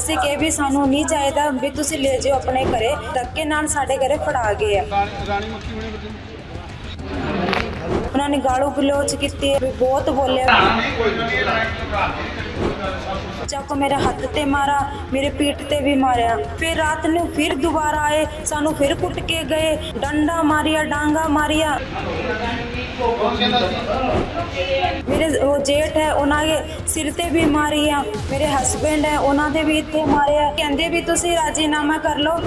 ਅਸੀਂ ਕਿਹਾ ਵੀ ਸਾਨੂੰ ਨਹੀਂ ਚਾਹੀਦਾ ਵੀ ਤੁਸੀਂ ਲੈ ਜਾਓ ਆਪਣੇ ਘਰੇ ਧੱਕੇ ਨਾਲ ਸਾਡੇ ਘਰੇ ਫੜਾ ਗਏ ਆ। ਰਾਣੀ ਮੱਖੀ ਉਹਨਾਂ ਨੇ ਗਾਲੂ ਗਲੋਚ ਕੀਤੀ ਵੀ ਬਹੁਤ ਬੋਲਿਆ। ਚਾਕੂ ਮੇਰੇ ਹੱਥ ਤੇ ਮਾਰਾ ਮੇਰੇ ਪੀਠ ਤੇ ਵੀ ਮਾਰਿਆ। ਫਿਰ ਰਾਤ ਨੂੰ ਫਿਰ ਦੁਬਾਰਾ ਆਏ ਸਾਨੂੰ ਫਿਰ ਕੁੱਟ ਕੇ ਗਏ। ਡੰਡਾ ਮਾਰਿਆ ਡਾਂਗਾ ਮਾਰਿਆ। ਮੇਰੇ ਉਹ ਜੇਠ ਹੈ ਉਹਨਾਂ ਦੇ ਸਿਰ ਤੇ ਵੀ ਮਾਰੀਆਂ ਮੇਰੇ ਹਸਬੰਡ ਹੈ ਉਹਨਾਂ ਦੇ ਵੀ ਇੱਥੇ ਮਾਰਿਆ ਕਹਿੰਦੇ ਵੀ ਤੁਸੀਂ ਰਾਜੀਨਾਮਾ ਕਰ ਲਓ।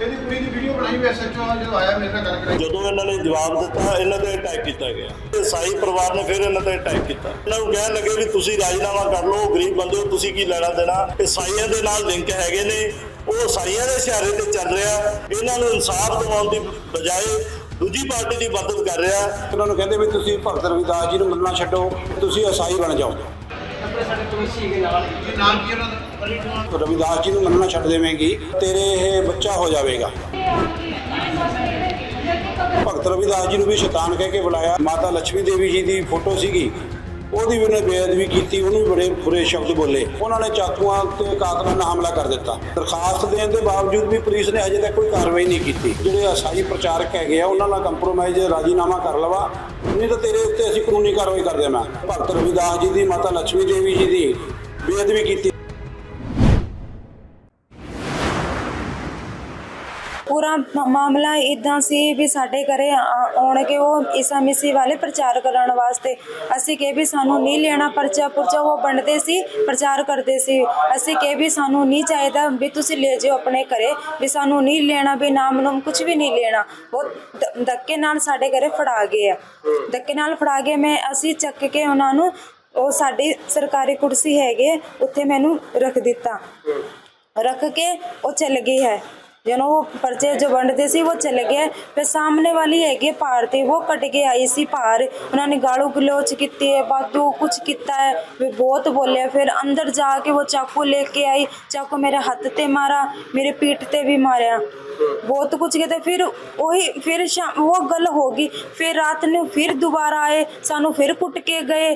ਇਹਦੀ ਕੁੜੀ ਦੀ ਵੀਡੀਓ ਬਣਾਈ ਵੀ ਐਸਐਚਓ ਜਦੋਂ ਆਇਆ ਮੇਰੇ ਨਾਲ ਗੱਲ ਕਰਾਈ। ਜਦੋਂ ਇਹਨਾਂ ਨੇ ਜਵਾਬ ਦਿੱਤਾ ਇਹਨਾਂ ਤੇ ਅਟੈਕ ਕੀਤਾ ਗਿਆ। ਤੇ ਸਾਈ ਪਰਿਵਾਰ ਨੇ ਫਿਰ ਇਹਨਾਂ ਤੇ ਅਟੈਕ ਕੀਤਾ। ਇਹਨਾਂ ਨੂੰ ਕਹਿਣ ਲੱਗੇ ਵੀ ਤੁਸੀਂ ਰਾਜੀਨਾਮਾ ਕਰ ਲਓ ਗਰੀਬ ਬੰਦੇ ਹੋ ਤੁਸੀਂ ਕੀ ਲੈਣਾ ਦੇਣਾ? ਇਹ ਸਾਈਆਂ ਦੇ ਨਾਲ ਲਿੰਕ ਹੈਗੇ ਨੇ। ਉਹ ਸਾਈਆਂ ਦੇ ਇਸ਼ਾਰੇ ਤੇ ਚੱਲ ਰਿਹਾ। ਇਹਨਾਂ ਨੂੰ ਇਨਸਾਫ ਦਿਵਾਉਣ ਦੀ ਬਜਾਏ ਦੂਜੀ ਪਾਰਟੀ ਦੀ ਮਦਦ ਕਰ ਰਿਹਾ। ਉਹਨਾਂ ਨੂੰ ਕਹਿੰਦੇ ਵੀ ਤੁਸੀਂ ਭਗਤ ਰਵਿਦਾਸ ਜੀ ਨੂੰ ਮੰਨਣਾ ਛੱਡੋ, ਤੁਸੀਂ ਅਸਾਈ ਬਣ ਜਾਓ। ਕੀ ਨਾਮ ਕੀ ਉਹਨਾਂ ਦਾ ਰਵਿਦਾਸ ਜੀ ਨੂੰ ਮੰਨਣਾ ਛੱਡ ਦੇਵੇਂਗੀ, ਤੇਰੇ ਇਹ ਬੱਚਾ ਹੋ ਜਾਵੇਗਾ। ਭਗਤ ਰਵਿਦਾਸ ਜੀ ਨੂੰ ਵੀ ਸ਼ੈਤਾਨ ਕਹਿ ਕੇ ਬੁਲਾਇਆ। ਮਾਤਾ ਲక్ష్ਮੀ ਦੇਵੀ ਜੀ ਦੀ ਫੋਟੋ ਸੀਗੀ। ਉਹਦੀ ਵੀ ਉਹਨੇ ਬੇਅਦਬੀ ਕੀਤੀ, ਉਹਨੂੰ ਵੀ ਬੜੇ ਬੁਰੇ ਸ਼ਬਦ ਬੋਲੇ। ਉਹਨਾਂ ਨੇ ਚਾਕੂਆਂ ਤੇ ਕਾਤਲਾਂ ਨਾਲ ਹਮਲਾ ਕਰ ਦਿੱਤਾ। ਦਰਖਾਸਤ ਦੇਣ ਦੇ ਬਾਵਜੂਦ ਵੀ ਪੁਲਿਸ ਨੇ ਅਜੇ ਤੱਕ ਕੋਈ ਕਾਰਵਾਈ ਨਹੀਂ ਕੀਤੀ। ਜਿਹੜੇ ਅਸਾਈ ਪ੍ਰਚਾਰਕ ਹੈਗੇ ਆ, ਉਹਨਾਂ ਨਾਲ ਕੰਪਰੋਮਾਈਜ਼ ਰਾਜੀਨਾਮਾ ਕਰ ਲਵਾ। ਨਹੀਂ ਤਾਂ ਤੇਰੇ ਉੱਤੇ ਅਸੀਂ ਕਾਨੂੰਨੀ ਕਾਰਵਾਈ ਕਰ ਦੇਵਾਂ ਭਗਤ ਰਵਿਦਾਸ ਜੀ ਦੀ, ਮਾਤਾ ਲక్ష్ਮੀ ਦੇਵੀ ਜੀ ਦੀ ਬੇਅਦਬੀ ਕੀਤੀ। ਪੂਰਾ ਮਾਮਲਾ ਇਦਾਂ ਸੀ ਵੀ ਸਾਡੇ ਘਰੇ ਆਉਣ ਕੇ ਉਹ ਈਸਾ ਮਿਸੀ ਵਾਲੇ ਪ੍ਰਚਾਰ ਕਰਨ ਵਾਸਤੇ। ਅਸੀਂ ਕਿ ਵੀ ਸਾਨੂੰ ਨਹੀਂ ਲੈਣਾ ਪਰਚਾ ਪੁਰਚਾ, ਉਹ ਵੰਡਦੇ ਸੀ, ਪ੍ਰਚਾਰ ਕਰਦੇ ਸੀ। ਅਸੀਂ ਕਿ ਵੀ ਸਾਨੂੰ ਨਹੀਂ ਚਾਹੀਦਾ ਵੀ ਤੁਸੀਂ ਲੈ ਜਿਓ ਆਪਣੇ ਘਰੇ, ਵੀ ਸਾਨੂੰ ਨਹੀਂ ਲੈਣਾ, ਵੀ ਨਾਮ ਨੂੰ ਕੁਝ ਵੀ ਨਹੀਂ ਲੈਣਾ। ਉਹ ਧੱਕੇ ਨਾਲ ਸਾਡੇ ਘਰੇ ਫੜਾ ਗਏ ਆ। ਧੱਕੇ ਨਾਲ ਫੜਾ ਗਏ ਮੈਂ, ਅਸੀਂ ਚੱਕ ਕੇ ਉਹਨਾਂ ਨੂੰ, ਉਹ ਸਾਡੀ ਸਰਕਾਰੀ ਕੁਰਸੀ ਹੈਗੇ ਉੱਥੇ ਮੈਨੂੰ ਰੱਖ ਦਿੱਤਾ। ਰੱਖ ਕੇ ਉਹ ਚੱਲ ਗਈ ਹੈ। है जनो वो पर्चे जो वंडते सी वो चले गए फिर सामने वाली हैगी पार थी वो कट के आई सी पार उन्होंने गालू गलोच की है बातू कुछ किया है वे बहुत बोले फिर अंदर जाके वो चाकू लेके आई चाकू मेरे हाथ ते मारा मेरे पीठ ते भी मारा बहुत कुछ कहते फिर वही फिर शाम वो गल होगी फिर रात ने फिर दोबारा आए सानू फिर कुट के गए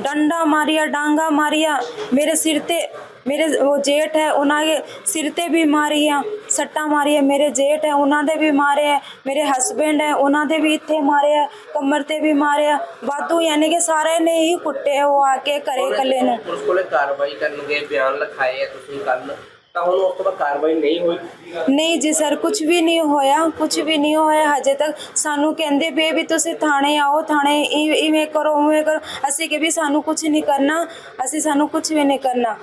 ਡੰਡਾ ਮਾਰਿਆ ਡਾਂਗਾ ਮਾਰਿਆ ਮੇਰੇ ਸਿਰ ਤੇ ਮੇਰੇ ਉਹ ਜੇਠ ਹੈ ਉਹਨਾਂ ਦੇ ਸਿਰ ਤੇ ਵੀ ਮਾਰੀਆਂ ਸੱਟਾਂ ਮਾਰੀਆਂ। ਮੇਰੇ ਜੇਠ ਹੈ ਉਹਨਾਂ ਦੇ ਵੀ ਮਾਰਿਆ ਮੇਰੇ ਹਸਬੰਡ ਹੈ ਉਹਨਾਂ ਦੇ ਵੀ ਇੱਥੇ ਮਾਰਿਆ ਕਮਰ ਤੇ ਵੀ ਮਾਰਿਆ ਵਾਧੂ ਯਾਨੀ ਕਿ ਸਾਰੇ ਨੇ ਹੀ ਕੁੱਟੇ ਉਹ ਆ ਕੇ ਘਰੇ ਇਕੱਲੇ ਨੂੰ। ਪੁਲਿਸ ਕੋਲੇ ਕਾਰਵਾਈ ਕਰਨਗੇ ਬਿਆਨ ਲਿਖਾਏ ਆ ਤੁਸੀਂ ਕੱਲ ਤਾਂ ਹੁਣ ਉਸ ਤੋਂ ਬਾਅਦ ਕਾਰਵਾਈ ਨਹੀਂ ਹੋਈ? ਨਹੀਂ ਜੀ ਸਰ ਕੁਝ ਵੀ ਨਹੀਂ ਹੋਇਆ ਕੁਝ ਵੀ ਨਹੀਂ ਹੋਇਆ। ਹਜੇ ਤੱਕ ਸਾਨੂੰ ਕਹਿੰਦੇ ਪਏ ਵੀ ਤੁਸੀਂ ਥਾਣੇ ਆਓ ਥਾਣੇ ਇ- ਇਵੇਂ ਕਰੋ ਉਵੇਂ ਕਰੋ। ਅਸੀਂ ਕਿ ਵੀ ਸਾਨੂੰ ਕੁਝ ਨਹੀਂ ਕਰਨਾ ਅਸੀਂ ਸਾਨੂੰ ਕੁਝ ਵੀ ਨਹੀਂ ਕਰਨਾ।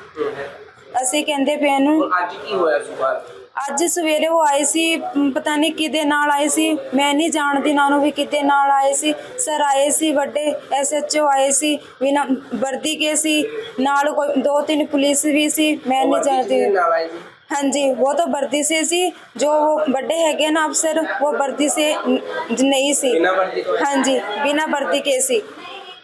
ਅਸੀਂ ਕਹਿੰਦੇ ਪਏ ਨੂੰ ਹੁਣ ਅੱਜ ਕੀ ਹੋਇਆ ਸੁਬਾਹ ਅੱਜ ਸਵੇਰੇ ਉਹ ਆਏ ਸੀ ਮ, ਪਤਾ ਨਹੀਂ ਕਿਹਦੇ ਨਾਲ ਆਏ ਸੀ ਮੈਂ ਨਹੀਂ ਜਾਣਦੀ ਨਾ ਨੂੰ ਵੀ ਕਿਹਦੇ ਨਾਲ ਆਏ ਸੀ ਸਰ ਆਏ ਸੀ ਵੱਡੇ ਐਸਐਚਓ ਆਏ ਸੀ ਬਿਨਾ ਵਰਦੀ ਕੇ ਸੀ ਨਾਲ ਕੋਈ ਦੋ ਤਿੰਨ ਪੁਲਿਸ ਵੀ ਸੀ ਮੈਂ ਨਹੀਂ ਵਰਦੀ ਜਾਣਦੀ ਕਿਹਦੇ ਨਾਲ ਆਈ ਜੀ हाँ जी वो तो वर्दी से सी जो वो बड़े हैगे ना अफसर वो वर्दी से न- नहीं सी बिना वर्दी तो- हाँ जी बिना वर्दी के सी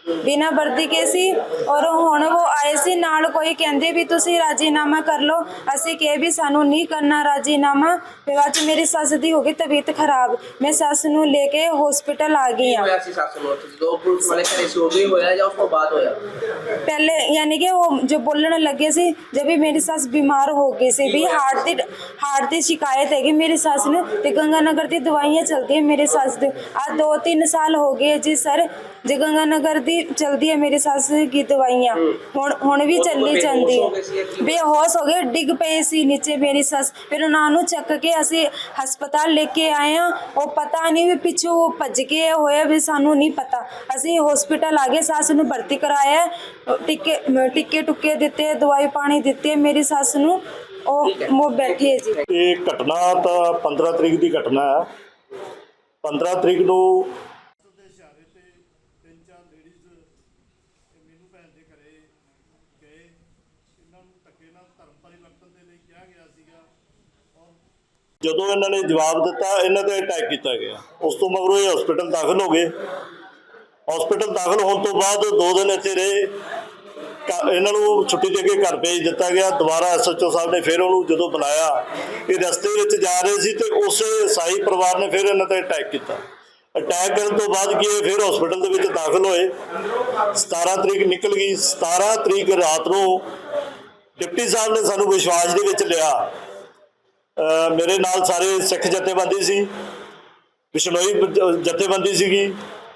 ਬਿਨਾ ਵਰਦੀ ਕੇ ਸੀ ਔਰ ਹੁਣ ਉਹ ਆਏ ਸੀ ਨਾਲ ਕੋਈ ਕਹਿੰਦੇ ਵੀ ਤੁਸੀਂ ਰਾਜੀਨਾਮਾ ਕਰ ਲਓ। ਅਸੀਂ ਕਿਹਾ ਵੀ ਸਾਨੂੰ ਨਹੀਂ ਕਰਨਾ ਰਾਜੀਨਾਮਾ। ਫਿਰ ਅੱਜ ਮੇਰੀ ਸੱਸ ਦੀ ਹੋ ਗਈ ਤਬੀਅਤ ਖਰਾਬ। ਮੈਂ ਸੱਸ ਨੂੰ ਲੈ ਕੇ ਹਸਪੀਟਲ ਆ ਗਈ ਆ ਹੋਇਆ ਸੀ ਸੱਸ ਨੂੰ ਉੱਥੇ? ਜਦੋਂ ਪੁਲਿਸ ਵਾਲੇ ਘਰੇ ਸੋ ਗਈ ਹੋਇਆ ਜਾਂ ਉਸ ਤੋਂ ਬਾਅਦ ਹੋਇਆ? ਪਹਿਲੇ ਯਾਨੀ ਕਿ ਉਹ ਜੋ ਬੋਲਣ ਲੱਗੇ ਸੀ ਜਦ ਵੀ ਮੇਰੀ ਸੱਸ ਬਿਮਾਰ ਹੋ ਗਈ ਸੀ ਵੀ ਹਾਰਟ ਦੀ ਹਾਰਟ ਦੀ ਸ਼ਿਕਾਇਤ ਹੈਗੀ ਮੇਰੀ ਸੱਸ ਨੂੰ ਤੇ ਗੰਗਾ ਨਗਰ ਦੀ ਦਵਾਈਆਂ ਚਲਦੀ ਹੈ ਸੱਸ ਦੇ। ਆ 2-3 ਸਾਲ ਹੋ ਗਏ ਜੀ ਸਰ। ਜੇ ਗੰਗਾ ਨਗਰ ਦੀ ਚਲਦੀ ਹੈ ਮੇਰੇ ਸੱਸ ਕੀ ਦਵਾਈਆਂ ਹੁਣ ਹੁਣ ਵੀ ਚੱਲੀ ਜਾਂਦੀ ਹੈ। ਬੇਹੋਸ਼ ਹੋ ਗਏ ਡਿੱਗ ਪਏ ਸੀ ਨੀਚੇ ਮੇਰੀ ਸੱਸ। ਫਿਰ ਉਹਨਾਂ ਨੂੰ ਚੱਕ ਕੇ ਅਸੀਂ ਹਸਪਤਾਲ ਲੈ ਕੇ ਆਏ ਆ ਉਹ ਪਤਾ ਨਹੀਂ ਵੀ ਪਿੱਛੋਂ ਭੱਜ ਕੇ ਹੋਇਆ ਵੀ ਸਾਨੂੰ ਨਹੀਂ ਪਤਾ। ਅਸੀਂ ਹਸਪੀਟਲ ਆ ਗਏ ਸੱਸ ਨੂੰ ਭਰਤੀ ਕਰਾਇਆ। ਟਿੱਕੇ ਟਿੱਕੇ ਟੁੱਕੇ ਦਿੱਤੇ ਦਵਾਈ ਪਾਣੀ ਦਿੱਤੀ ਮੇਰੀ ਸੱਸ ਨੂੰ। ਉਹ ਮੋ ਬੈਠੀ ਜੀ। ਇਹ ਘਟਨਾ ਤਾਂ 15 ਤਰੀਕ ਦੀ ਘਟਨਾ ਹੈ। 15 ਤਰੀਕ ਨੂੰ ਜਦੋਂ ਇਹਨਾਂ ਨੇ ਜਵਾਬ ਦਿੱਤਾ, ਇਹਨਾਂ ਤੇ ਅਟੈਕ ਕੀਤਾ ਗਿਆ। ਉਸ ਤੋਂ ਮਗਰੋਂ ਇਹ ਹਸਪੀਟਲ ਦਾਖਲ ਹੋ ਗਏ। ਹਸਪੀਟਲ ਦਾਖਲ ਹੋਣ ਤੋਂ ਬਾਅਦ ਦੋ ਦਿਨ ਇੱਥੇ ਰਹੇ। ਇਹਨਾਂ ਨੂੰ ਛੁੱਟੀ ਦੇ ਕੇ ਘਰ ਭੇਜ ਦਿੱਤਾ ਗਿਆ। ਦੁਬਾਰਾ ਐਸਐਚਓ ਸਾਹਿਬ ਨੇ ਫਿਰ ਉਹਨੂੰ ਜਦੋਂ ਬੁਲਾਇਆ, ਇਹ ਰਸਤੇ ਵਿੱਚ ਜਾ ਰਹੇ ਸੀ ਤੇ ਉਸੇ ਸਾਈ ਪਰਿਵਾਰ ਨੇ ਫਿਰ ਇਹਨਾਂ ਤੇ ਅਟੈਕ ਕੀਤਾ। ਅਟੈਕ ਕਰਨ ਤੋਂ ਬਾਅਦ ਕੀ ਇਹ ਫਿਰ ਹਸਪੀਟਲ ਦੇ ਵਿੱਚ ਦਾਖਲ ਹੋਏ। 17 ਤਰੀਕ ਨਿਕਲ ਗਈ। 17 ਤਰੀਕ ਰਾਤ ਨੂੰ ਡਿਪਟੀ ਸਾਹਿਬ ਨੇ ਸਾਨੂੰ ਵਿਸ਼ਵਾਸ ਦੇ ਵਿੱਚ ਲਿਆ ਮੇਰੇ ਨਾਲ ਸਾਰੇ ਸਿੱਖ ਜਥੇਬੰਦੀ ਸੀ, ਬਿਸ਼ਨੋਈ ਜਥੇਬੰਦੀ ਸੀਗੀ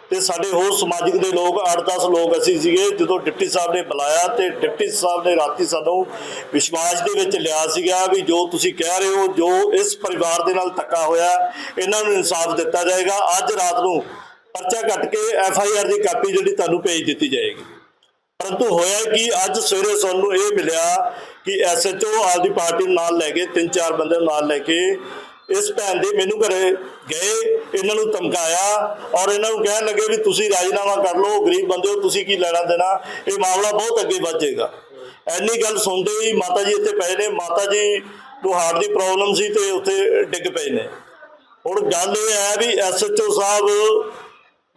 ਤੇ ਸਾਡੇ ਹੋਰ ਸਮਾਜਿਕ ਦੇ ਲੋਕ 8-10 ਲੋਕ ਅਸੀਂ ਸੀਗੇ, ਜਦੋਂ ਡਿਪਟੀ ਸਾਹਿਬ ਨੇ ਬੁਲਾਇਆ ਤੇ ਡਿਪਟੀ ਸਾਹਿਬ ਨੇ ਰਾਤੀ ਸਾਨੂੰ ਵਿਸ਼ਵਾਸ ਦੇ ਵਿੱਚ ਲਿਆ ਸੀਗਾ ਵੀ ਜੋ ਤੁਸੀਂ ਕਹਿ ਰਹੇ ਹੋ, ਜੋ ਇਸ ਪਰਿਵਾਰ ਦੇ ਨਾਲ ਧੱਕਾ ਹੋਇਆ, ਇਹਨਾਂ ਨੂੰ ਇਨਸਾਫ ਦਿੱਤਾ ਜਾਏਗਾ। ਅੱਜ ਰਾਤ ਨੂੰ ਪਰਚਾ ਕੱਟ ਕੇ ਐਫ ਆਈ ਆਰ ਦੀ ਕਾਪੀ ਜਿਹੜੀ ਤੁਹਾਨੂੰ ਭੇਜ ਦਿੱਤੀ ਜਾਏਗੀ। ਪਰੰਤੂ ਹੋਇਆ ਕਿ, ਅੱਜ ਸਵੇਰੇ ਸਾਨੂੰ ਇਹ ਮਿਲਿਆ ਕਿ ਐਸਐਚਓ ਆਪਦੀ ਪਾਰਟੀ ਨੂੰ ਨਾਲ ਲੈ ਕੇ, ਤਿੰਨ ਚਾਰ ਬੰਦੇ ਨੂੰ ਨਾਲ ਲੈ ਕੇ ਇਸ ਭੈਣ ਦੇ ਮੈਨੂੰ ਘਰੇ ਗਏ, ਇਹਨਾਂ ਨੂੰ ਧਮਕਾਇਆ ਔਰ ਇਹਨਾਂ ਨੂੰ ਕਹਿਣ ਲੱਗੇ ਵੀ ਤੁਸੀਂ ਰਾਜੀਨਾਮਾ ਕਰ ਲਓ, ਗਰੀਬ ਬੰਦੇ ਹੋ, ਤੁਸੀਂ ਕੀ ਲੈਣਾ ਦੇਣਾ? ਇਹ ਮਾਮਲਾ ਬਹੁਤ ਅੱਗੇ ਵੱਧ ਜਾਏਗਾ। ਐਨੀ ਗੱਲ ਸੁਣਦੇ ਹੀ ਮਾਤਾ ਜੀ ਇੱਥੇ ਪਏ ਨੇ, ਮਾਤਾ ਜੀ ਨੂੰ ਹਾਰਟ ਦੀ ਪ੍ਰੋਬਲਮ ਸੀ ਤੇ ਉੱਥੇ ਡਿੱਗ ਪਏ ਨੇ। ਹੁਣ ਗੱਲ ਇਹ ਹੈ ਵੀ ਐਸਐਚਓ ਸਾਹਿਬ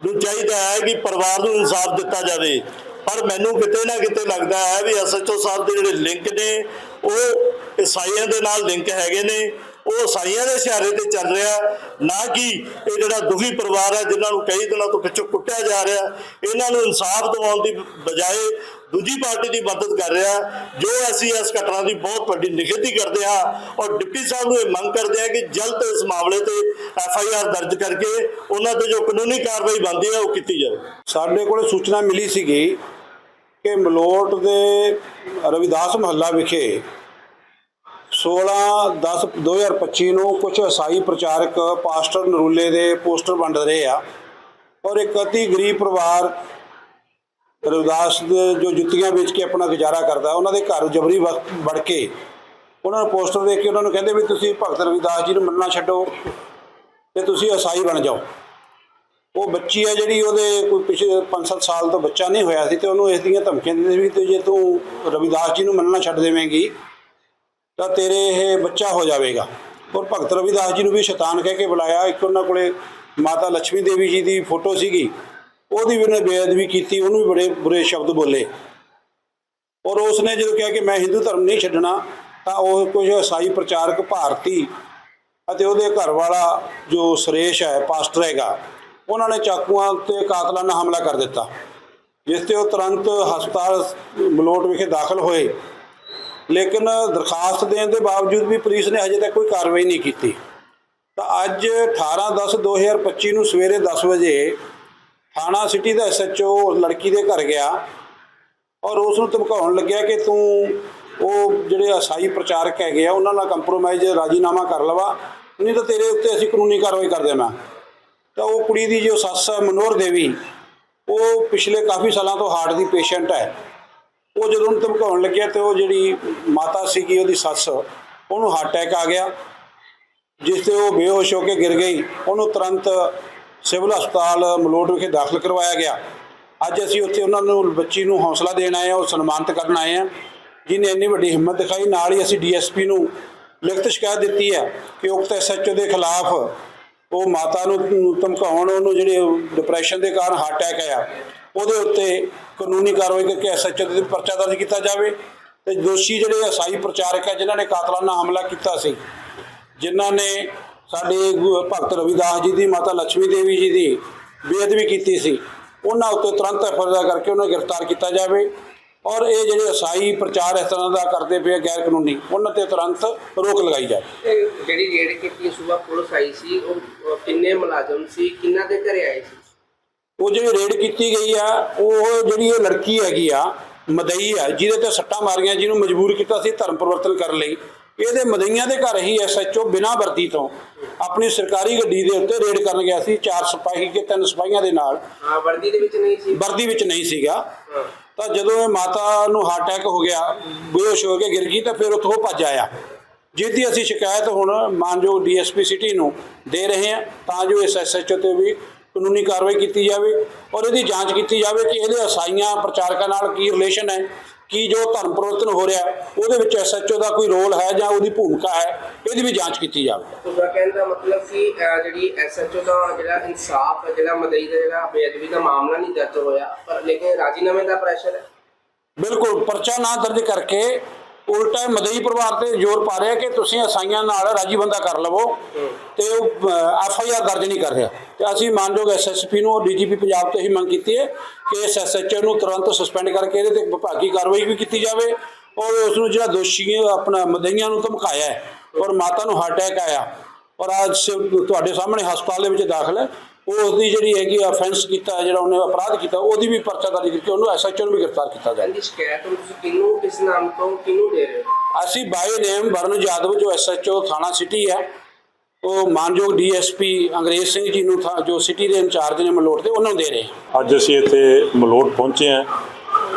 ਨੂੰ ਚਾਹੀਦਾ ਹੈ ਕਿ ਪਰਿਵਾਰ ਨੂੰ ਇਨਸਾਫ ਦਿੱਤਾ ਜਾਵੇ। ਪਰ ਮੈਨੂੰ ਕਿਤੇ ਨਾ ਕਿਤੇ ਲੱਗਦਾ ਹੈ ਵੀ ਐਸਐਚਓ ਸਾਹਿਬ ਦੇ ਜਿਹੜੇ ਲਿੰਕ ਨੇ, ਉਹ ਈਸਾਈਆਂ ਦੇ ਨਾਲ ਲਿੰਕ ਹੈਗੇ ਨੇ। ਉਹ ਈਸਾਈਆਂ ਦੇ ਇਸ਼ਾਰੇ ਤੇ ਚੱਲ ਰਿਹਾ। ਨਾ ਕਿ ਇਹ ਜਿਹੜਾ ਦੁਖੀ ਪਰਿਵਾਰ ਹੈ, ਜਿਨ੍ਹਾਂ ਨੂੰ ਕਈ ਦਿਨਾਂ ਤੋਂ ਪਿੱਛੋਂ ਕੁੱਟਿਆ ਜਾ ਰਿਹਾ। ਇਹਨਾਂ ਨੂੰ ਇਨਸਾਫ ਦਿਵਾਉਣ ਦੀ ਬਜਾਏ ਦੂਜੀ ਪਾਰਟੀ ਦੀ ਮਦਦ ਕਰ ਰਿਹਾ। ਜੋ ਅਸੀਂ ਇਸ ਘਟਨਾ ਦੀ ਬਹੁਤ ਵੱਡੀ ਨਿਖੇਧੀ ਕਰਦੇ ਹਾਂ ਔਰ ਡਿਪਟੀ ਸਾਹਿਬ ਨੂੰ ਇਹ ਮੰਗ ਕਰਦੇ ਹਾਂ ਕਿ ਜਲਦ ਇਸ ਮਾਮਲੇ ਤੇ ਐਫ ਆਈ ਆਰ ਦਰਜ ਕਰਕੇ ਉਹਨਾਂ ਤੇ ਜੋ ਕਾਨੂੰਨੀ ਕਾਰਵਾਈ ਬਣਦੀ ਹੈ, ਉਹ ਕੀਤੀ ਜਾਵੇ। ਸਾਡੇ ਕੋਲ ਸੂਚਨਾ ਮਿਲੀ ਸੀਗੀ ਕਿ ਮਲੋਟ ਦੇ ਰਵਿਦਾਸ ਮਹੱਲਾ ਵਿਖੇ 16/10/2025 ਨੂੰ ਕੁਝ ਈਸਾਈ ਪ੍ਰਚਾਰਕ ਪਾਸਟਰ ਨਰੂਲੇ ਦੇ ਪੋਸਟਰ ਵੰਡ ਰਹੇ ਆ ਔਰ ਇੱਕ ਅਤੀ ਗਰੀਬ ਪਰਿਵਾਰ ਰਵਿਦਾਸ ਦੇ ਜੋ ਜੁੱਤੀਆਂ ਵੇਚ ਕੇ ਆਪਣਾ ਗੁਜ਼ਾਰਾ ਕਰਦਾ, ਉਹਨਾਂ ਦੇ ਘਰ ਜਬਰੀ ਵ- ਵੜ ਕੇ ਉਹਨਾਂ ਨੂੰ ਪੋਸਟਰ ਦੇਖ ਕੇ ਉਹਨਾਂ ਨੂੰ ਕਹਿੰਦੇ ਵੀ ਤੁਸੀਂ ਭਗਤ ਰਵਿਦਾਸ ਜੀ ਨੂੰ ਮੰਨਣਾ ਛੱਡੋ ਤੇ ਤੁਸੀਂ ਈਸਾਈ ਬਣ ਜਾਓ। ਉਹ ਬੱਚੀ ਆ ਜਿਹੜੀ ਉਹਦੇ ਕੋਈ ਪਿਛਲੇ 5-7 ਸਾਲ ਤੋਂ ਬੱਚਾ ਨਹੀਂ ਹੋਇਆ ਸੀ ਤੇ ਉਹਨੂੰ ਇਸ ਦੀਆਂ ਧਮਕੀਆਂ ਦਿੰਦੇ ਸੀ ਵੀ ਜੇ ਤੂੰ ਰਵਿਦਾਸ ਜੀ ਨੂੰ ਮੰਨਣਾ ਛੱਡ ਦੇਵੇਂਗੀ ਤਾਂ ਤੇਰੇ ਇਹ ਬੱਚਾ ਹੋ ਜਾਵੇਗਾ। ਔਰ ਭਗਤ ਰਵਿਦਾਸ ਜੀ ਨੂੰ ਵੀ ਸ਼ੈਤਾਨ ਕਹਿ ਕੇ ਬੁਲਾਇਆ। ਇੱਕ ਉਹਨਾਂ ਕੋਲੇ ਮਾਤਾ ਲక్ష్ਮੀ ਦੇਵੀ ਜੀ ਦੀ ਫੋਟੋ ਸੀਗੀ। ਉਹਦੀ ਵੀ ਉਹਨੇ ਬੇਅਦਬੀ ਕੀਤੀ, ਉਹਨੂੰ ਵੀ ਬੜੇ ਬੁਰੇ ਸ਼ਬਦ ਬੋਲੇ। ਔਰ ਉਸਨੇ ਜਦੋਂ ਕਿਹਾ ਕਿ ਮੈਂ ਹਿੰਦੂ ਧਰਮ ਨਹੀਂ ਛੱਡਣਾ, ਤਾਂ ਉਹ ਕੁਝ ਈਸਾਈ ਪ੍ਰਚਾਰਕ ਭਾਰਤੀ ਅਤੇ ਉਹਦੇ ਘਰ ਵਾਲਾ ਜੋ ਸੁਰੇਸ਼ ਹੈ, ਪਾਸਟਰ ਹੈਗਾ, ਉਹਨਾਂ ਨੇ ਚਾਕੂਆਂ ਤੇ ਕਾਤਲਾਨਾ ਹਮਲਾ ਕਰ ਦਿੱਤਾ। ਜਿਸ ਤੇ ਉਹ ਤੁਰੰਤ ਹਸਪਤਾਲ ਮਲੋਟ ਵਿਖੇ ਦਾਖਲ ਹੋਏ। ਲੇਕਿਨ ਦਰਖਾਸਤ ਦੇਣ ਦੇ ਬਾਵਜੂਦ ਵੀ ਪੁਲਿਸ ਨੇ ਹਜੇ ਤੱਕ ਕੋਈ ਕਾਰਵਾਈ ਨਹੀਂ ਕੀਤੀ। ਤਾਂ ਅੱਜ 18/10/2025 ਨੂੰ ਸਵੇਰੇ 10 ਵਜੇ ਥਾਣਾ ਸਿਟੀ ਦਾ ਐਸਐਚਓ ਲੜਕੀ ਦੇ ਘਰ ਗਿਆ ਔਰ ਉਸ ਨੂੰ ਧਮਕਾਉਣ ਲੱਗਿਆ ਕਿ ਤੂੰ ਉਹ ਜਿਹੜੇ ਅਸਾਈ ਪ੍ਰਚਾਰਕ ਹੈਗੇ ਆ, ਉਹਨਾਂ ਨਾਲ ਕੰਪਰੋਮਾਈਜ਼ ਰਾਜੀਨਾਮਾ ਕਰ ਲਵਾ। ਨਹੀਂ ਤਾਂ ਤੇਰੇ ਉੱਤੇ ਅਸੀਂ ਕਾਨੂੰਨੀ ਕਾਰਵਾਈ ਕਰ ਦੇਣਾ ਤਾਂ ਉਹ ਕੁੜੀ ਦੀ ਜੋ ਸੱਸ ਹੈ ਮਨੋਹਰ ਦੇਵੀ, ਉਹ ਪਿਛਲੇ ਕਾਫੀ ਸਾਲਾਂ ਤੋਂ ਹਾਰਟ ਦੀ ਪੇਸ਼ੈਂਟ ਹੈ। ਉਹ ਜਦੋਂ ਉਹਨੂੰ ਧਮਕਾਉਣ ਲੱਗਿਆ ਤੇ ਉਹ ਜਿਹੜੀ ਮਾਤਾ ਸੀਗੀ ਉਹਦੀ ਸੱਸ, ਉਹਨੂੰ ਹਾਰਟ ਅਟੈਕ ਆ ਗਿਆ, ਜਿਸ ਤੇ ਉਹ ਬੇਹੋਸ਼ ਹੋ ਕੇ ਗਿਰ ਗਈ। ਉਹਨੂੰ ਤੁਰੰਤ ਸਿਵਲ ਹਸਪਤਾਲ ਮਲੋਟ ਵਿਖੇ ਦਾਖਲ ਕਰਵਾਇਆ ਗਿਆ। ਅੱਜ ਅਸੀਂ ਉੱਥੇ ਉਹਨਾਂ ਨੂੰ, ਬੱਚੀ ਨੂੰ ਹੌਸਲਾ ਦੇਣ ਆਏ ਹਾਂ, ਉਹ ਸਨਮਾਨਿਤ ਕਰਨ ਆਏ ਹਾਂ। ਜਿਨੇ ਇੰਨੀ ਵੱਡੀ ਹਿੰਮਤ ਦਿਖਾਈ, ਨਾਲ ਹੀ ਅਸੀਂ ਡੀਐਸਪੀ ਨੂੰ ਲਿਖਤ ਸ਼ਿਕਾਇਤ ਦਿੱਤੀ ਹੈ ਕਿ ਉਕਤ ਐਸਐਚਓ ਦੇ ਖਿਲਾਫ ਉਹ ਮਾਤਾ ਨੂੰ ਧਮਕਾਉਣ, ਉਹਨੂੰ ਜਿਹੜੇ ਡਿਪਰੈਸ਼ਨ ਦੇ ਕਾਰਨ ਹਾਰਟ ਅਟੈਕ ਆਇਆ। ਉਹਦੇ ਉੱਤੇ ਕਾਨੂੰਨੀ ਕਾਰਵਾਈ ਕਰਕੇ ਐਸਐਚਓ ਦੇ ਪਰਚਾ ਦਰਜ ਕੀਤਾ ਜਾਵੇ ਤੇ ਦੋਸ਼ੀ ਜਿਹੜੇ ਅਸਾਈ ਪ੍ਰਚਾਰਕ ਹੈ ਜਿਨ੍ਹਾਂ ਨੇ ਕਾਤਲਾਨਾ ਹਮਲਾ ਕੀਤਾ ਸੀ, ਜਿਨ੍ਹਾਂ ਨੇ ਸਾਡੇ ਗੁ- ਭਗਤ ਰਵਿਦਾਸ ਜੀ ਦੀ, ਮਾਤਾ ਲక్ష్ਮੀ ਦੇਵੀ ਜੀ ਦੀ ਬੇਅਦਬੀ ਕੀਤੀ ਸੀ, ਉਹਨਾਂ ਉੱਤੇ ਤੁਰੰਤ ਐਫਆਈਆਰ ਕਰਕੇ ਉਹਨਾਂ ਨੂੰ ਗ੍ਰਿਫਤਾਰ ਕੀਤਾ ਜਾਵੇ ਔਰ ਇਹ ਜਿਹੜੇ ਅਸਾਈ ਪ੍ਰਚਾਰ ਇਸ ਤਰ੍ਹਾਂ ਦਾ ਕਰਦੇ ਪਏ ਗੈਰ ਕਾਨੂੰਨੀ ਉਹਨਾਂ ਤੇ ਤੁਰੰਤ ਰੋਕ ਲਗਾਈ ਜਾਵੇ। ਜਿਹੜੀ ਰੇਡ ਕੀਤੀ ਸੂਬਾ ਪੁਲਿਸ ਆਈ ਸੀ ਉਹ ਉਹ ਕਿੰਨੇ ਮੁਲਾਜ਼ਮ ਸੀ, ਕਿੰਨਾ ਦੇ ਘਰੇ ਆਏ ਸੀ? ਉਹ ਜਿਹੜੀ ਰੇਡ ਕੀਤੀ ਗਈ ਆ ਉਹ ਜਿਹੜੀ ਇਹ ਲੜਕੀ ਹੈਗੀ ਆ ਮਦਈ ਆ ਜਿਹਦੇ ਤੇ ਸੱਟਾਂ ਮਾਰੀਆਂ ਜਿਹਨੂੰ ਮਜਬੂਰ ਕੀਤਾ ਸੀ ਧਰਮ ਪਰਿਵਰਤਨ ਕਰਨ ਲਈ। ਇਹਦੇ ਮਦਈਆਂ ਦੇ ਘਰ ਹੀ ਐਸਐਚਓ ਬਿਨਾਂ ਵਰਦੀ ਤੋਂ ਆਪਣੀ ਸਰਕਾਰੀ ਗੱਡੀ ਦੇ ਉੱਤੇ ਰੇਡ ਕਰਨ ਗਿਆ ਸੀ ਚਾਰ ਸਿਪਾਹੀ ਕੇ ਤਿੰਨ ਸਿਪਾਹੀਆਂ ਦੇ ਨਾਲ। ਹਾਂ ਵਰਦੀ ਦੇ ਵਿੱਚ ਨਹੀਂ ਸੀ। ਵਰਦੀ ਵਿੱਚ ਨਹੀਂ ਸੀਗਾ। ਤਾਂ ਜਦੋਂ ਇਹ ਮਾਤਾ ਨੂੰ ਹਾਰਟ ਅਟੈਕ ਹੋ ਗਿਆ ਬੇਹੋਸ਼ ਹੋ ਕੇ ਗਿਰ ਗਈ ਤਾਂ ਫਿਰ ਉੱਥੋਂ ਭੱਜ ਆਇਆ। ਜਿਹਦੀ ਅਸੀਂ ਸ਼ਿਕਾਇਤ ਹੁਣ ਮਾਨਯੋਗ ਡੀਐਸਪੀ ਸਿਟੀ ਨੂੰ ਦੇ ਰਹੇ ਹਾਂ ਤਾਂ ਜੋ ਇਸ ਐਸਐਚਓ ਤੇ ਵੀ ਕਾਨੂੰਨੀ ਕਾਰਵਾਈ ਕੀਤੀ ਜਾਵੇ ਔਰ ਇਹਦੀ ਜਾਂਚ ਕੀਤੀ ਜਾਵੇ ਕਿ ਇਹਦੇ ਅਸਾਈਆਂ ਪ੍ਰਚਾਰਕਾਂ ਨਾਲ ਕੀ ਰਿਲੇਸ਼ਨ ਹੈ ਕੀ ਜੋ ਧਰਮ ਪਰਿਵਰਤਨ ਹੋ ਰਿਹਾ ਉਹਦੇ ਵਿੱਚ ਐਸਐਚਓ ਦਾ ਕੋਈ ਰੋਲ ਹੈ ਜਾਂ ਉਹਦੀ ਭੂਮਿਕਾ ਹੈ ਇਹਦੀ ਵੀ ਜਾਂਚ ਕੀਤੀ ਜਾਵੇ। ਤੁਹਾਡਾ ਕਹਿਣ ਦਾ ਮਤਲਬ ਕਿ ਜਿਹੜੀ ਐਸਐਚਓ ਦਾ ਜਿਹੜਾ ਇਨਸਾਫ ਜਿਹੜਾ ਮਦਈ ਦਾ ਜਿਹੜਾ ਬੇਅਦਬੀ ਦਾ ਮਾਮਲਾ ਨਹੀਂ ਦਰਜ ਹੋਇਆ ਪਰ ਲੇਕਿਨ ਰਾਜੀਨਾਮੇ ਦਾ ਪ੍ਰੈਸ਼ਰ ਹੈ। ਬਿਲਕੁਲ ਪਰਚਾ ਨਾ ਦਰਜ ਕਰਕੇ ਉਲਟਾ ਮਦਈ ਪਰਿਵਾਰ ਤੇ ਜ਼ੋਰ ਪਾ ਰਿਹਾ ਕਿ ਤੁਸੀਂ ਅਸਾਈਆਂ ਨਾਲ ਰਾਜੀਬੰਦਾ ਕਰ ਲਵੋ ਤੇ ਉਹ ਐਫ ਆਈ ਆਰ ਦਰਜ ਨਹੀਂ ਕਰ ਰਿਹਾ। ਤੇ ਅਸੀਂ ਮਾਨਯੋਗ ਐਸਐਸਪੀ ਨੂੰ ਡੀਜੀਪੀ ਪੰਜਾਬ ਤੋਂ ਹੀ ਮੰਗ ਕੀਤੀ ਹੈ ਕਿ ਇਸ ਐਸਐਚਓ ਨੂੰ ਤੁਰੰਤ ਸਸਪੈਂਡ ਕਰਕੇ ਇਹਦੇ ਤੇ ਵਿਭਾਗੀ ਕਾਰਵਾਈ ਵੀ ਕੀਤੀ ਜਾਵੇ ਔਰ ਉਸ ਨੂੰ ਜਿਹੜਾ ਦੋਸ਼ੀ ਹੈ, ਆਪਣਾ ਮਦਈਆਂ ਨੂੰ ਧਮਕਾਇਆ ਔਰ ਮਾਤਾ ਨੂੰ ਹਾਰਟ ਅਟੈਕ ਆਇਆ ਔਰ ਅੱਜ ਤੁਹਾਡੇ ਸਾਹਮਣੇ ਹਸਪਤਾਲ ਦੇ ਵਿੱਚ ਦਾਖਲ ਹੈ। ਉਹ ਉਸਦੀ ਜਿਹੜੀ ਹੈਗੀ ਆਫੈਂਸ ਕੀਤਾ ਹੈ, ਜਿਹੜਾ ਉਹਨੇ ਅਪਰਾਧ ਕੀਤਾ ਉਹਦੀ ਵੀ ਪਰਚਾ ਦਰਜ ਕਰਕੇ ਉਹਨੂੰ ਐਸਐਚਓ ਨੂੰ ਵੀ ਗ੍ਰਿਫਤਾਰ ਕੀਤਾ ਜਾਏ ਇਹਦੀ ਸ਼ਿਕਾਇਤ ਹੁਣ ਤੁਸੀਂ ਕਿਹਨੂੰ ਕਿਸ ਨਾਮ ਤੋਂ ਕਿਹਨੂੰ ਦੇ ਰਹੇ ਹੋ? ਅਸੀਂ ਬਾਈ ਨੇਮ ਵਰਨ ਯਾਦਵ ਜੋ ਐਸਐਚਓ ਥਾਣਾ ਸਿਟੀ ਹੈ ਉਹ ਮਾਨਯੋਗ ਡੀਐਸਪੀ ਅੰਗਰੇਜ਼ ਸਿੰਘ ਜੀ ਨੂੰ ਥਾ- ਜੋ ਸਿਟੀ ਦੇ ਇੰਚਾਰਜ ਨੇ ਮਲੋਟ ਦੇ ਉਹਨਾਂ ਨੂੰ ਦੇ ਰਹੇ ਹਾਂ। ਅੱਜ ਅਸੀਂ ਇੱਥੇ ਮਲੋਟ ਪਹੁੰਚੇ ਹਾਂ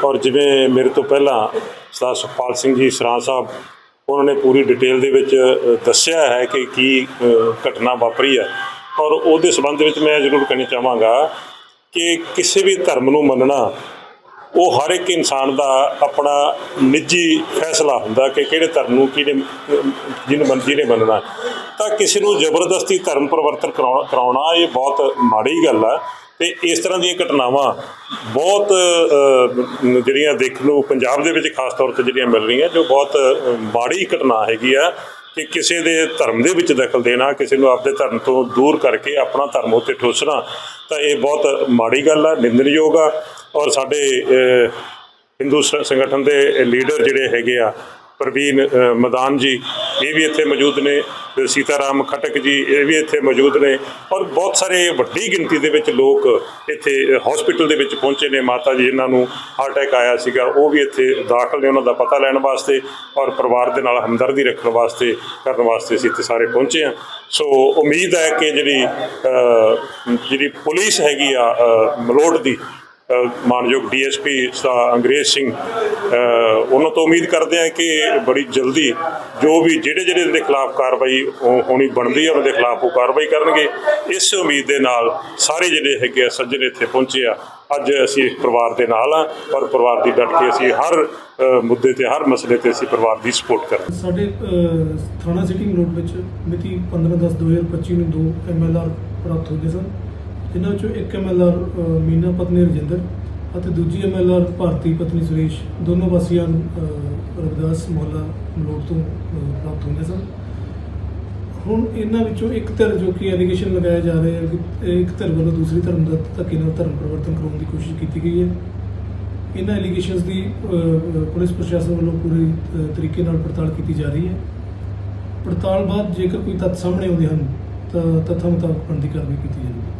ਔਰ ਜਿਵੇਂ ਮੇਰੇ ਤੋਂ ਪਹਿਲਾਂ ਸਰਦਾਰ ਸੁਖਪਾਲ ਸਿੰਘ ਜੀ ਸਰਾਂ ਸਾਹਿਬ ਉਹਨਾਂ ਨੇ ਪੂਰੀ ਡਿਟੇਲ ਦੇ ਵਿੱਚ ਦੱਸਿਆ ਹੈ ਕਿ ਕੀ ਘਟਨਾ ਵਾਪਰੀ ਹੈ। ਔਰ ਉਹਦੇ ਸੰਬੰਧ ਵਿੱਚ ਮੈਂ ਜ਼ਰੂਰ ਕਹਿਣਾ ਚਾਹਾਂਗਾ ਕਿ ਕਿਸੇ ਵੀ ਧਰਮ ਨੂੰ ਮੰਨਣਾ, ਉਹ ਹਰ ਇੱਕ ਇਨਸਾਨ ਦਾ ਆਪਣਾ ਨਿੱਜੀ ਫੈਸਲਾ ਹੁੰਦਾ ਕਿ ਕਿਹੜੇ ਧਰਮ ਨੂੰ ਕਿਹੜੇ ਜਿਹਨੂੰ ਮੰਨ ਜਿਹਨੇ ਮੰਨਣਾ। ਤਾਂ ਕਿਸੇ ਨੂੰ ਜ਼ਬਰਦਸਤੀ ਧਰਮ ਪਰਿਵਰਤਨ ਕਰਾਉਣਾ ਕਰਾਉਣਾ ਇਹ ਬਹੁਤ ਮਾੜੀ ਗੱਲ ਆ ਤੇ ਇਸ ਤਰ੍ਹਾਂ ਦੀਆਂ ਘਟਨਾਵਾਂ ਬਹੁਤ ਜਿਹੜੀਆਂ ਦੇਖਣ ਨੂੰ ਪੰਜਾਬ ਦੇ ਵਿੱਚ ਖਾਸ ਤੌਰ ਤੇ ਜਿਹੜੀਆਂ ਮਿਲ ਰਹੀਆਂ, ਜੋ ਬਹੁਤ ਮਾੜੀ ਘਟਨਾ ਹੈਗੀ ਆ ਕਿ ਕਿਸੇ ਦੇ ਧਰਮ ਦੇ ਵਿੱਚ ਦਖਲ ਦੇਣਾ, ਕਿਸੇ ਨੂੰ ਆਪਦੇ ਧਰਮ ਤੋਂ ਦੂਰ ਕਰਕੇ ਆਪਣਾ ਧਰਮ ਉੱਤੇ ਠੋਸਣਾ, ਤਾਂ ਇਹ ਬਹੁਤ ਮਾੜੀ ਗੱਲ ਆ, ਨਿੰਦਣਯੋਗ ਆ। ਔਰ ਸਾਡੇ ਹਿੰਦੂ ਸੰਗਠਨ ਦੇ ਲੀਡਰ ਜਿਹੜੇ ਹੈਗੇ ਆ ਪ੍ਰਵੀਨ ਮਦਾਨ ਜੀ, ਇਹ ਵੀ ਇੱਥੇ ਮੌਜੂਦ ਨੇ ਸੀਤਾਰਾਮ ਖਟਕ ਜੀ, ਇਹ ਵੀ ਇੱਥੇ ਮੌਜੂਦ ਨੇ ਔਰ ਬਹੁਤ ਸਾਰੇ ਵੱਡੀ ਗਿਣਤੀ ਦੇ ਵਿੱਚ ਲੋਕ ਇੱਥੇ ਹਸਪੀਟਲ ਦੇ ਵਿੱਚ ਪਹੁੰਚੇ ਨੇ। ਮਾਤਾ ਜੀ ਜਿਨ੍ਹਾਂ ਨੂੰ ਹਾਰਟ ਅਟੈਕ ਆਇਆ ਸੀਗਾ, ਉਹ ਵੀ ਇੱਥੇ ਦਾਖਲ ਨੇ, ਉਹਨਾਂ ਦਾ ਪਤਾ ਲੈਣ ਵਾਸਤੇ ਔਰ ਪਰਿਵਾਰ ਦੇ ਨਾਲ ਹਮਦਰਦੀ ਰੱਖਣ ਵਾਸਤੇ, ਕਰਨ ਵਾਸਤੇ ਅਸੀਂ ਇੱਥੇ ਸਾਰੇ ਪਹੁੰਚੇ ਹਾਂ। ਸੋ ਉਮੀਦ ਹੈ ਕਿ ਜਿਹੜੀ ਜਿਹੜੀ ਪੁਲਿਸ ਹੈਗੀ ਆ ਮਲੋਟ ਦੀ ਮਾਨਯੋਗ ਡੀਐਸਪੀ ਅੰਗਰੇਜ਼ ਸਿੰਘ ਉਹਨਾਂ ਤੋਂ ਉਮੀਦ ਕਰਦੇ ਹਾਂ ਕਿ ਬੜੀ ਜਲਦੀ ਜੋ ਵੀ ਜਿਹੜੇ ਜਿਹੜੇ ਦੇ ਖਿਲਾਫ ਕਾਰਵਾਈ ਹੋ- ਹੋਣੀ ਬਣਦੀ ਹੈ ਉਹਨਾਂ ਦੇ ਖਿਲਾਫ ਉਹ ਕਾਰਵਾਈ ਕਰਨਗੇ। ਇਸ ਉਮੀਦ ਦੇ ਨਾਲ ਸਾਰੇ ਜਿਹੜੇ ਹੈਗੇ ਆ, ਸੱਜਣ ਇੱਥੇ ਪਹੁੰਚੇ ਆ। ਅੱਜ ਅਸੀਂ ਪਰਿਵਾਰ ਦੇ ਨਾਲ ਆ ਔਰ ਪਰਿਵਾਰ ਦੀ ਡਟ ਕੇ ਅਸੀਂ ਹਰ ਮੁੱਦੇ ਤੇ, ਹਰ ਮਸਲੇ ਤੇ ਅਸੀਂ ਪਰਿਵਾਰ ਦੀ ਸਪੋਰਟ ਕਰਾਂਗੇ ਸਾਡੇ ਥਾਣਾ ਸਿਟਿੰਗ ਰੋਡ ਵਿੱਚ ਮਿਤੀ 15/10/2025 ਨੂੰ ਦੋ ਐਮਐਲਆਰ ਪ੍ਰਾਪਤ ਹੋਏ ਸਨ। ਜਿਨ੍ਹਾਂ ਵਿੱਚੋਂ ਇੱਕ ਐਮਐਲਆਰ ਮੀਨਾ ਪਤਨੀ ਰਜਿੰਦਰ ਅਤੇ ਦੂਜੀ ਐਮਐਲਆਰ ਭਾਰਤੀ ਪਤਨੀ ਸੁਰੇਸ਼, ਦੋਨੋਂ ਵਾਸੀਆਂ ਰਵਿਦਾਸ ਮੁਹੱਲਾ ਮਲੋਟ ਤੋਂ ਪ੍ਰਾਪਤ ਹੁੰਦੇ ਸਨ। ਹੁਣ ਇਹਨਾਂ ਵਿੱਚੋਂ ਇੱਕ ਧਿਰ ਜੋ ਕਿ ਐਲੀਗੇਸ਼ਨ ਲਗਾਇਆ ਜਾ ਰਿਹਾ ਹੈ ਕਿ ਇੱਕ ਧਿਰ ਵੱਲੋਂ ਦੂਸਰੀ ਧਰਮ ਦਾ ਧੱਕੇ ਨਾਲ ਧਰਮ ਪਰਿਵਰਤਨ ਕਰਾਉਣ ਦੀ ਕੋਸ਼ਿਸ਼ ਕੀਤੀ ਗਈ ਹੈ। ਇਹਨਾਂ ਐਲੀਗੇਸ਼ਨਸ ਦੀ ਪੁਲਿਸ ਪ੍ਰਸ਼ਾਸਨ ਵੱਲੋਂ ਪੂਰੀ ਤਰੀਕੇ ਨਾਲ ਪੜਤਾਲ ਕੀਤੀ ਜਾ ਰਹੀ ਹੈ। ਪੜਤਾਲ ਬਾਅਦ ਜੇਕਰ ਕੋਈ ਤੱਥ ਸਾਹਮਣੇ ਆਉਂਦੇ ਹਨ, ਤਾਂ ਤੱਥਾਂ ਮੁਤਾਬਕ ਬਣਦੀ ਕਾਰਵਾਈ ਕੀਤੀ ਜਾਵੇਗੀ।